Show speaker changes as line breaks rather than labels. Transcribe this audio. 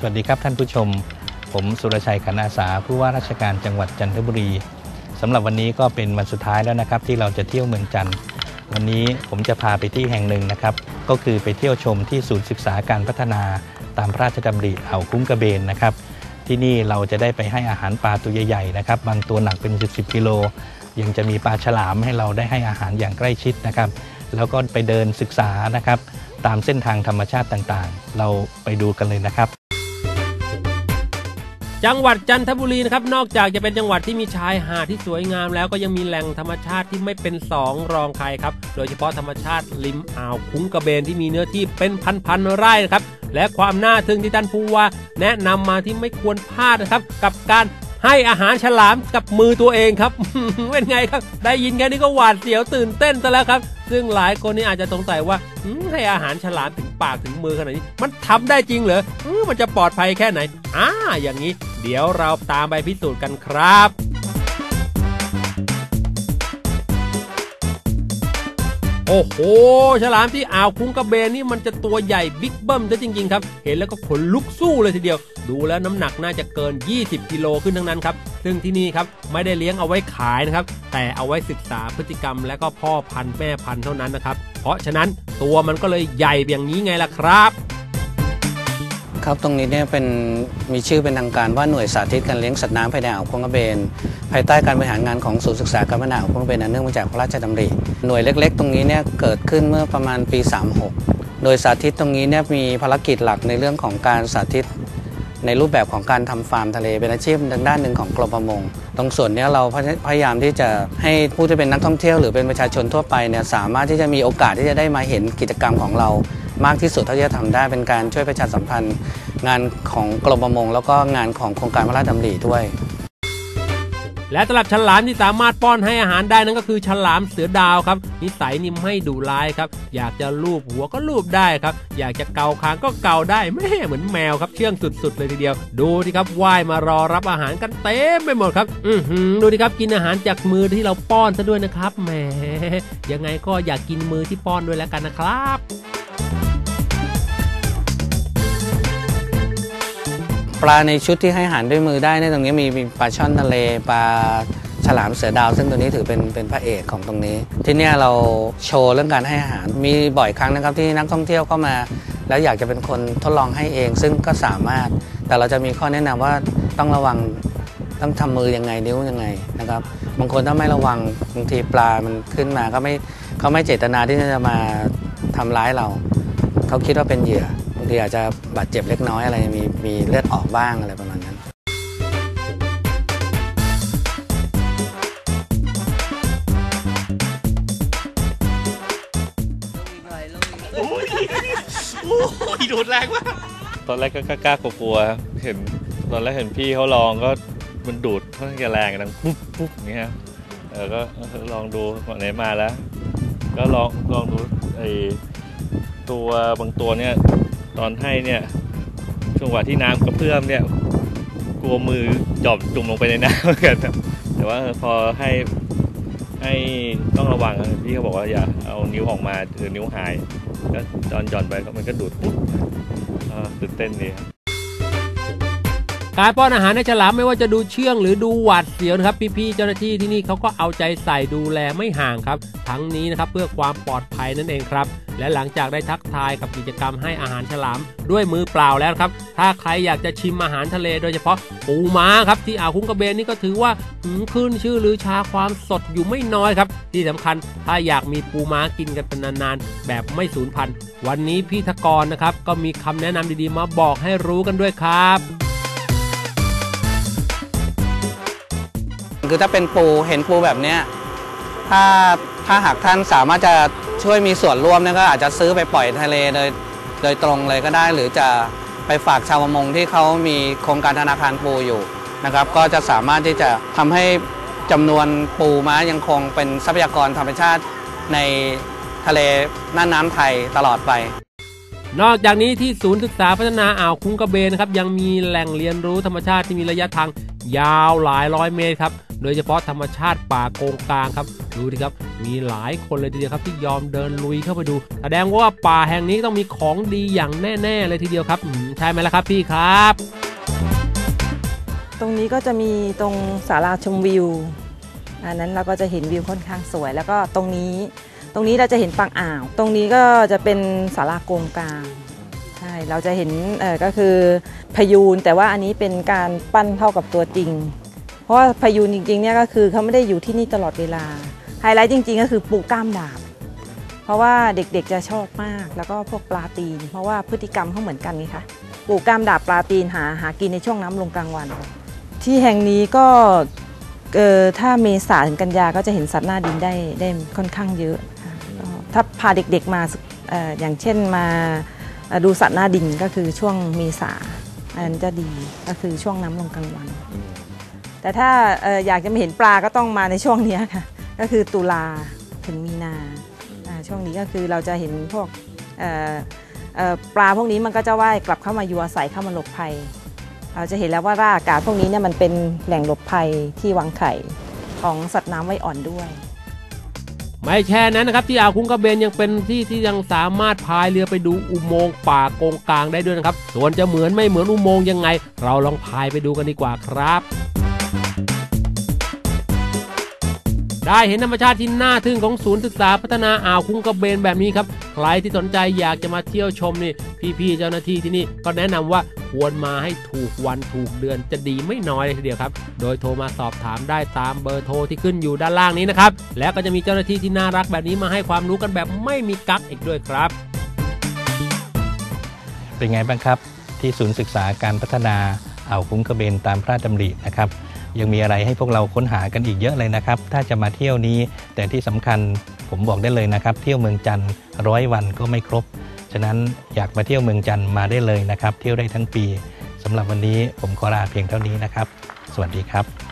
สวัสดีครับท่านผู้ชม ผมสุรชัยขันอาสา ผู้ว่าราชการจังหวัดจันทบุรีสำหรับวันนี้ก็เป็นวันสุดท้ายแล้วนะครับ ที่เราจะเที่ยวเมืองจันทร์วันนี้ผมจะพาไปที่แห่งหนึ่งนะครับ ก็คือไปเที่ยวชมที่ศูนย์ศึกษาการพัฒนาตามพระราชดำริอ่าวคุ้งกระเบนนะครับ ที่นี่เราจะได้ไปให้อาหารปลาตัวใหญ่ๆนะครับบางตัวหนักเป็น 10 10กิโลยังจะมีปลาฉลามให้เราได้ให้อาหารอย่างใกล้ชิดนะครับ แล้วก็ไปเดินศึกษานะครับ ตามเส้นทางธรรมชาติต่างๆ เราไปดูกันเลยนะครับ
จังหวัดจันทบุรีนะครับนอกจากจะเป็นจังหวัดที่มีชายหาดที่สวยงามแล้วก็ยังมีแหล่งธรรมชาติที่ไม่เป็นสองรองใครครับ โดยเฉพาะธรรมชาติริมอ่าวคุ้งกระเบนที่มีเนื้อที่เป็นพันๆไร่นะครับและความน่าทึ่งที่ท่านผู้ว่าแนะนำมาที่ไม่ควรพลาดนะครับ กับการให้อาหารฉลามกับมือตัวเองครับ เป็นไงครับ ได้ยินแค่นี้ก็หวาดเสียวตื่นเต้นซะแล้วครับ ซึ่งหลายคนนี่อาจจะสงสัยว่าให้อาหารฉลามถึง ปากถึงมือขนาดนี้ มันทำได้จริงเหรออมันจะปลอดภัยแค่ไหน อ่า อย่างนี้ เดี๋ยวเราตามไปพิสูจน์กันครับโอ้โห ฉลามที่อ่าวคุ้งกระเบนนี่มันจะตัวใหญ่บิ๊กเบิ้มซะจริง ๆ ครับ เห็นแล้วก็ขนลุกสู้เลยทีเดียว ดูแล้วน้ำหนักน่าจะเกิน 20 กิโลขึ้นทั้งนั้นครับ ซึ่งที่นี่ครับไม่ได้เลี้ยงเอาไว้ขายนะครับ แต่เอาไว้ศึกษาพฤติกรรมและก็พ่อพันธุ์แม่พันธุ์เท่านั้นนะครับ เพราะฉะนั้น ตัวมันก็เลยใหญ่อย่างนี้ไงล่ะครับ
ครับตรงนี้เนี่ยเป็นมีชื่อเป็นทางการว่าหน่วยสาธิตการเลี้ยงสัตว์น้ำภายในอ่าวคงกระเบน ภายใต้การบริหารงานของศูนย์ศึกษาการพัฒนาอ่าวคงกระเบนอันเนื่องมาจากพระราชดำริหน่วยเล็ก ๆ ตรงนี้เนี่ยเกิดขึ้นเมื่อประมาณปี 36 โดยสาธิตตรงนี้เนี่ยมีภารกิจหลักในเรื่องของการสาธิต ในรูปแบบของการทำฟาร์มทะเลเป็นอาชีพทางด้านหนึ่งของกรมประมง ตรงส่วนนี้เราพยายามที่จะให้ผู้ที่เป็นนักท่องเที่ยวหรือเป็นประชาชนทั่วไปเนี่ยสามารถที่จะมีโอกาสที่จะได้มาเห็นกิจกรรมของเรามากที่สุดเท่าที่จะทำได้เป็นการช่วยประชาสัมพันธ์ งานของกรมประมง แล้วก็งานของโครงการพระราชดำริด้วย
และสำหรับฉลามที่สามารถป้อนให้อาหารได้นั่นก็คือฉลามเสือดาวครับ นิสัยนี่ไม่ดุร้ายครับ อยากจะลูบหัวก็ลูบได้ครับ อยากจะเกาคางก็เกาได้แม่เหมือนแมวครับ เชื่องสุดๆเลยทีเดียว ดูที่ครับว่ายมารอรับอาหารกันเต็มไปหมดครับ อือหือดูดิครับกินอาหารจากมือที่เราป้อนซะด้วยนะครับแหมยังไงก็อยากกินมือที่ป้อนด้วยแล้วกันนะครับ
ปลาในชุดที่ให้อาหารด้วยมือได้ในยตรงนี้มีมีปลาช่อนทะเลปลาฉลามเสือดาว ซึ่งตัวนี้ถือเป็นเป็นพระเอกของตรงนี้ ที่เนี่ยเราโชว์เรื่องการให้อาหาร มีบ่อยครั้งนะครับที่นักท่องเที่ยวเข้ามา แล้วอยากจะเป็นคนทดลองให้เอง ซึ่งก็สามารถ แต่เราจะมีข้อแนะนำว่าต้องระวังต้องทำมือยังไงนิ้วยังไงนะครับบางคนถ้าไม่ระวังบางทีปลามันขึ้นมาก็ไม่เขาไม่เจตนาที่จะมาทำร้ายเรา เขาคิดว่าเป็นเหยื่อบางทีอาจจะบาดเจ็บเล็กน้อยอะไรมี มีเลือดออกบ้างอะไรประมาณนั้น
โอ้ยดูดแรงมาก
ตอนแรกก็กล้ากลัวๆครับเห็นตอนแรกเห็นพี่เขาลองก็มันดูดค่อนข้างจะแรงดังปุ๊บปุ๊บอย่างเงี้ยครับเออก็ลองดูไหนมาแล้ว ก็ลองลองดูไอตัวบางตัวเนี่ย ตอนให้เนี่ย ช่วงว่าที่น้ำกระเพื่อมเนี่ย กลัวมือจอบจุ่มลงไปในน้ำเหมือนกันครับแต่ว่าพอให้ให้ต้องระวังพี่เขาบอกว่าอย่าเอานิ้วออกมาหรือนิ้วหายก็จอนจอนไปมันก็ดูดปุ๊บอ่าตื่นเต้นดีครับ
การป้อนอาหารในฉลามไม่ว่าจะดูเชื่องหรือดูหวาดเสียวนะครับ พี่ๆเจ้าหน้าที่ที่นี่เขาก็เอาใจใส่ดูแลไม่ห่างครับ ทั้งนี้นะครับเพื่อความปลอดภัยนั่นเองครับ และหลังจากได้ทักทายกับกิจกรรมให้อาหารฉลามด้วยมือเปล่าแล้วครับ ถ้าใครอยากจะชิมอาหารทะเลโดยเฉพาะปูม้าครับที่อ่าวคุ้งกระเบนนี่ก็ถือว่าขึ้นชื่อหรือชาความสดอยู่ไม่น้อยครับ ที่สำคัญถ้าอยากมีปูม้ากินกันเป็นนานๆแบบไม่สูญพันธุ์วันนี้พี่ทกรนะครับก็มีคำแนะนำดีๆ มาบอกให้รู้กันด้วยครับ
คือถ้าเป็นปูเห็นปูแบบเนี้ยถ้าถ้าหากท่านสามารถจะ ช่วยมีส่วนร่วมเนี่ยก็อาจจะซื้อไปปล่อยทะเลโดยโดยตรงเลยก็ได้ หรือจะไปฝากชาวประมงที่เขามีโครงการธนาคารปูอยู่นะครับ ก็จะสามารถที่จะทำให้จำนวนปูม้ายังคงเป็นทรัพยากรธรรมชาติในทะเลน่านน้ำไทยตลอดไป
นอกจากนี้ที่ศูนย์ศึกษาพัฒนาอ่าวคุ้งกระเบนนะครับยังมีแหล่งเรียนรู้ธรรมชาติที่มีระยะทางยาวหลายร้อยเมตรครับ โดยเฉพาะธรรมชาติป่าโกงกลางครับ ดูดิครับ มีหลายคนเลยทีเดียวครับที่ยอมเดินลุยเข้าไปดู แสดงว่าป่าแห่งนี้ต้องมีของดีอย่างแน่ ๆ เลยทีเดียวครับใช่ไหมล่ะครับพี่ครับ
ตรงนี้ก็จะมีตรงศาลาชมวิวอันนั้นเราก็จะเห็นวิวค่อนข้างสวย แล้วก็ตรงนี้ ตรงนี้เราจะเห็นปางอ่าว ตรงนี้ก็จะเป็นศาลาโกงกลางใช่เราจะเห็นเออก็คือพยูนแต่ว่าอันนี้เป็นการปั้นเข้ากับตัวจริง เพราะว่าพยูนจริงๆเนี่ยก็คือเขาไม่ได้อยู่ที่นี่ตลอดเวลา ไฮไลท์จริง ๆ ก็คือปูกล้ามดาบ เพราะว่าเด็กๆจะชอบมาก แล้วก็พวกปลาตีน เพราะว่าพฤติกรรมเขาเหมือนกันนี่คะปูกล้ามดาบปลาตีนหาหากินในช่วงน้ำลงกลางวัน ที่แห่งนี้ก็เออถ้าเมษาถึงกันยาก็จะเห็นสัตว์หน้าดินได้ได้ค่อนข้างเยอะ ถ้าพาเด็กๆมาออย่างเช่นมาดูสัตว์หน้าดินก็คือช่วงเมษาอันนั้นจะดีก็คือช่วงน้ำลงกลางวัน แต่ถ้าออยากจะมาเห็นปลาก็ต้องมาในช่วงนี้ค่ะ ก็คือตุลาถึงมีนาช่วงนี้ก็คือเราจะเห็นพวกปลาพวกนี้มันก็จะว่ายกลับเข้ามาอยู่อาศัยเข้ามาหลบภัย เราจะเห็นแล้วว่าร่าอากาศพวกนี้เนี่ยมันเป็นแหล่งหลบภัยที่วางไข่ของสัตว์น้ำไว้อ่อนด้วย
ไม่แค่นั้นนะครับที่อ่าวคุ้งกระเบนยังเป็นที่ที่ยังสามารถพายเรือไปดูอุโมงค์ป่าโกงกลางได้ด้วยนะครับส่วนจะเหมือนไม่เหมือนอุโมงค์ยังไง เราลองพายไปดูกันดีกว่าครับ ได้เห็นธรรมชาติที่น่าทึ่งของศูนย์ศึกษาพัฒนาอ่าวคุ้งกระเบนแบบนี้ครับ ใครที่สนใจอยากจะมาเที่ยวชมนี่ พี่ๆเจ้าหน้าที่ที่นี่ก็แนะนำว่าควรมาให้ถูกวันถูกเดือนจะดีไม่น้อยเลยทีเดียวครับ โดยโทรมาสอบถามได้ตามเบอร์โทรที่ขึ้นอยู่ด้านล่างนี้นะครับ แล้วก็จะมีเจ้าหน้าที่ที่น่ารักแบบนี้มาให้ความรู้กันแบบไม่มีกั๊กอีกด้วยครับ
เป็นไงบ้างครับ ที่ศูนย์ศึกษาการพัฒนาอ่าวคุ้งกระเบนตามพระราชดำรินะครับ ยังมีอะไรให้พวกเราค้นหากันอีกเยอะเลยนะครับ ถ้าจะมาเที่ยวนี้ แต่ที่สำคัญผมบอกได้เลยนะครับ เที่ยวเมืองจันทร์ร้อยวันก็ไม่ครบ ฉะนั้นอยากมาเที่ยวเมืองจันทร์มาได้เลยนะครับ เที่ยวได้ทั้งปีสำหรับวันนี้ผมขอลาเพียงเท่านี้นะครับ สวัสดีครับ